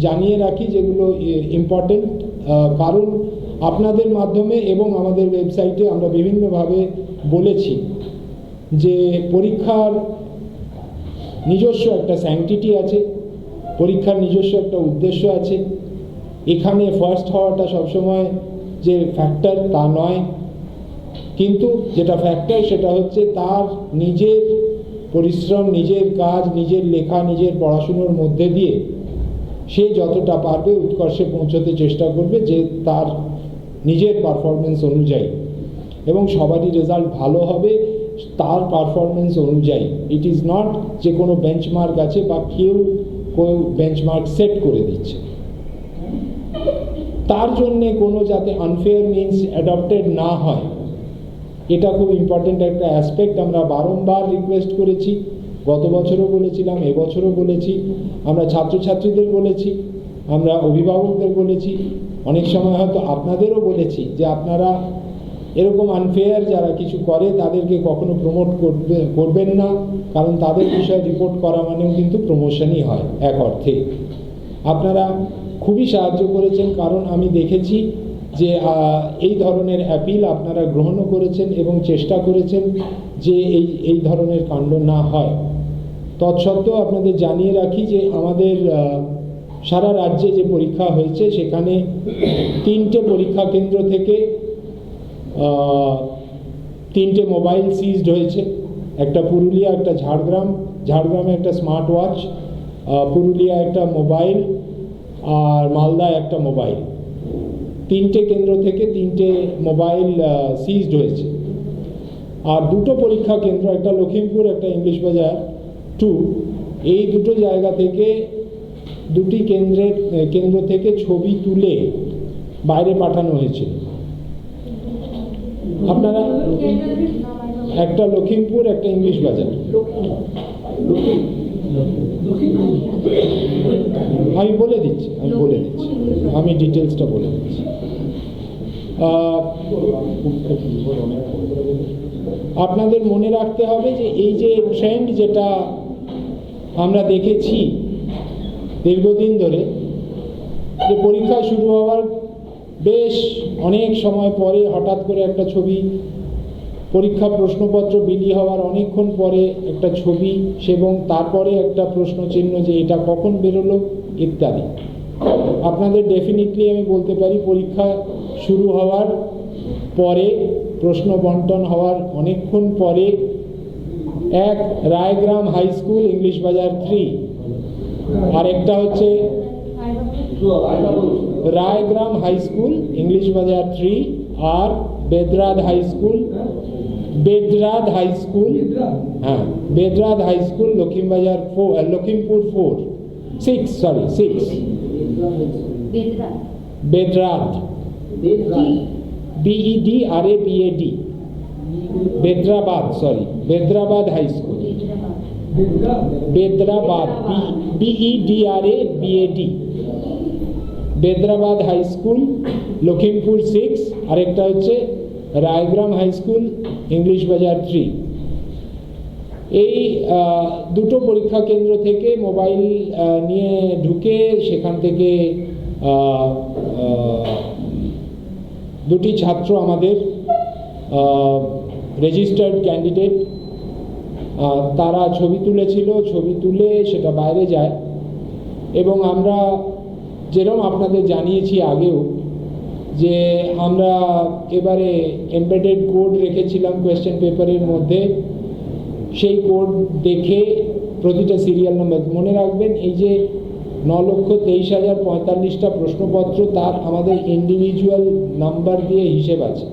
জানিয়ে রাখি যেগুলো ইম্পর্টেন্ট কারণ আপনাদের মাধ্যমে এবং আমাদের ওয়েবসাইটে আমরা বিভিন্নভাবে বলেছি যে পরীক্ষার নিজস্ব একটা স্যাংটিটি আছে, পরীক্ষার নিজস্ব একটা উদ্দেশ্য আছে। এখানে ফার্স্ট হওয়াটা সবসময় যে ফ্যাক্টর তা নয়। কিন্তু যেটা ফ্যাক্টর সেটা হচ্ছে তার নিজের পরিশ্রম, নিজের কাজ, নিজের লেখা, নিজের পড়াশুনোর মধ্যে দিয়ে সে যতটা পারবে উৎকর্ষে পৌঁছতে চেষ্টা করবে যে তার নিজের পারফরমেন্স অনুযায়ী। এবং সবারই রেজাল্ট ভালো হবে তার পারফরমেন্স অনুযায়ী। ইট ইজ নট যে কোনো বেঞ্চমার্ক আছে বা কেউ কেউ বেঞ্চমার্ক সেট করে দিচ্ছে। তার জন্যে কোনো যাতে আনফেয়ার মিনস অ্যাডপ্টেড না হয়, এটা খুব ইম্পর্টেন্ট একটা অ্যাসপেক্ট আমরা বারংবার রিকোয়েস্ট করেছি। গত বছরও বলেছিলাম এবছরও বলেছি, আমরা ছাত্রছাত্রীদের বলেছি, আমরা অভিভাবকদের বলেছি, অনেক সময় হয়তো আপনাদেরও বলেছি যে আপনারা এরকম আনফেয়ার যারা কিছু করে, তাদেরকে কখনো প্রমোট করবে, করবেন না, কারণ তাদের বিষয়ে রিপোর্ট করা মানেও কিন্তু প্রমোশনই হয়, এক অর্থে। আপনারা খুবই সাহায্য করেছেন, কারণ আমি দেখেছি যে এই ধরনের অ্যাপিল আপনারা গ্রহণও করেছেন এবং চেষ্টা করেছেন যে এই এই ধরনের কাণ্ড না হয়। তৎসত্ত্বেও আপনাদের জানিয়ে রাখি যে আমাদের সারা রাজ্যে যে পরীক্ষা হয়েছে, সেখানে তিনটে পরীক্ষা কেন্দ্র থেকে তিনটে মোবাইল সিজড হয়েছে। একটা পুরুলিয়া, একটা ঝাড়গ্রাম। ঝাড়গ্রামে একটা স্মার্ট ওয়াচ পুরুলিয়া একটা মোবাইল, আর মালদায় একটা মোবাইল। তিনটে কেন্দ্র থেকে তিনটে মোবাইল সিজড হয়েছে। আর দুটো পরীক্ষা কেন্দ্র, একটা লখিমপুর একটা ইংলিশ বাজার। টু, এই দুটো জায়গা থেকে দুটি কেন্দ্রের কেন্দ্র থেকে ছবি তুলে বাইরে পাঠানো হয়েছিল আপনারা একটা লখিমপুর একটা ইংলিশ বাজার। আমি বলে দিচ্ছি, আমি বলে দিচ্ছি। আমি ডিটেলসটা বলে দিচ্ছি। আপনাদের মনে রাখতে হবে যে এই যে ট্রেন্ড যেটা আমরা দেখেছি দীর্ঘদিন ধরে যে পরীক্ষা শুরু হওয়ার বেশ অনেক সময় পরে হঠাৎ করে একটা ছবি, পরীক্ষা প্রশ্নপত্র বিলি হওয়ার অনেকক্ষণ পরে একটা ছবি এবং তারপরে একটা প্রশ্ন চিহ্ন যে এটা কখন বেরোলো ইত্যাদি। আপনাদের ডেফিনেটলি আমি বলতে পারি পরীক্ষা শুরু হওয়ার পরে, প্রশ্ন বন্টন হওয়ার অনেকক্ষণ পরে এক Raigram high school English Bazar three. আরেকটা হচ্ছে Raigram high school English Bazar three আর Bedrabad high school Bedrabad high school হ্যাঁ Bedrabad high school Lakshmibazar four Lakhimpur four. Six sorry six বেদরা Bedrabad. B E D R A B A D Bedrabad sorry Bedrabad high school Bedrabad B E D R A B A D Bedrabad high school Lakhimpur six আরেকটা হচ্ছে Raigram high school English Bazar three এই দুটো পরীক্ষা কেন্দ্র থেকে mobile নিয়ে ঢুকে সেখান থেকে দুটি ছাত্র আমাদের রেজিস্টার্ড ক্যান্ডিডেট তারা ছবি তুলেছিল, ছবি তুলে সেটা বাইরে যায়। এবং আমরা যেরকম আপনাদের জানিয়েছি আগেও, যে আমরা এবারে এমবেডেড কোড রেখেছিলাম কোয়েশ্চেন পেপারের মধ্যে। সেই কোড দেখে প্রতিটা সিরিয়াল নাম্বার মনে রাখবেন, এই যে ন লক্ষ তেইশ হাজার পঁয়তাল্লিশটা প্রশ্নপত্র তার আমাদের ইন্ডিভিজুয়াল নাম্বার দিয়ে হিসেব আছে।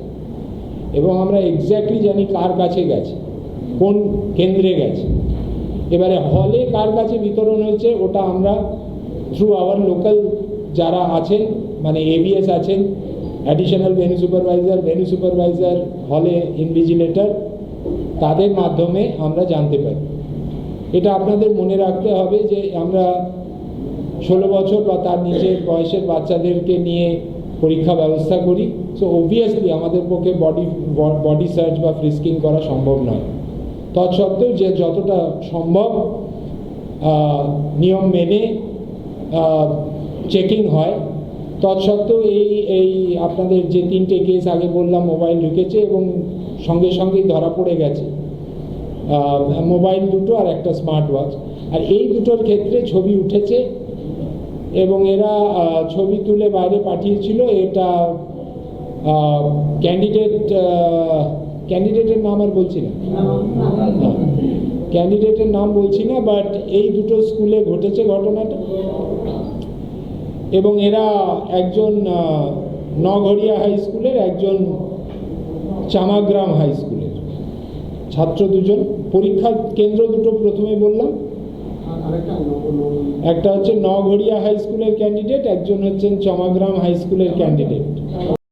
এবং আমরা এক্স্যাক্টলি জানি কার কাছে গেছে, কোন কেন্দ্রে গেছে। এবারে হলে কার কাছে বিতরণ হয়েছে, ওটা আমরা থ্রু আওয়ার লোকাল যারা আছেন মানে এবিএস আছেন additional venue supervisor venue supervisor হলে ইনভিজিলেটর তাদের মাধ্যমে আমরা জানতে পারি। এটা আপনাদের মনে রাখতে হবে যে আমরা ষোলো বছর বা তার নিচের বয়সের বাচ্চাদেরকে নিয়ে পরীক্ষা ব্যবস্থা করি। সো অবভিয়াসলি আমাদের পক্ষে বডি বডি সার্চ বা ফ্রিস্কিং করা সম্ভব নয়। তৎসত্ত্বেও যে যতটা সম্ভব নিয়ম মেনে চেকিং হয়। তৎসত্ত্বেও এই এই আপনাদের যে তিনটে কেস আগে বললাম মোবাইল ঢুকেছে এবং সঙ্গে সঙ্গেই ধরা পড়ে গেছে। মোবাইল দুটো আর একটা স্মার্ট ওয়াচ আর এই দুটোর ক্ষেত্রে ছবি উঠেছে এবং এরা ছবি তুলে বাইরে পাঠিয়েছিল। এটা ক্যান্ডিডেট ক্যান্ডিডেটের নাম আর বলছি না। ক্যান্ডিডেটের নাম বলছি না বাট এই দুটো স্কুলে ঘটেছে ঘটনাটা। এবং এরা একজন আহ, নগড়িয়া হাই স্কুলের একজন চামাগ্রাম হাই স্কুলের ছাত্র দুজন। পরীক্ষা কেন্দ্র দুটো প্রথমে বললাম। একটা হচ্ছে নগড়িয়া হাই স্কুলের ক্যান্ডিডেট একজন হচ্ছেন চমাগ্রাম হাই স্কুলের ক্যান্ডিডেট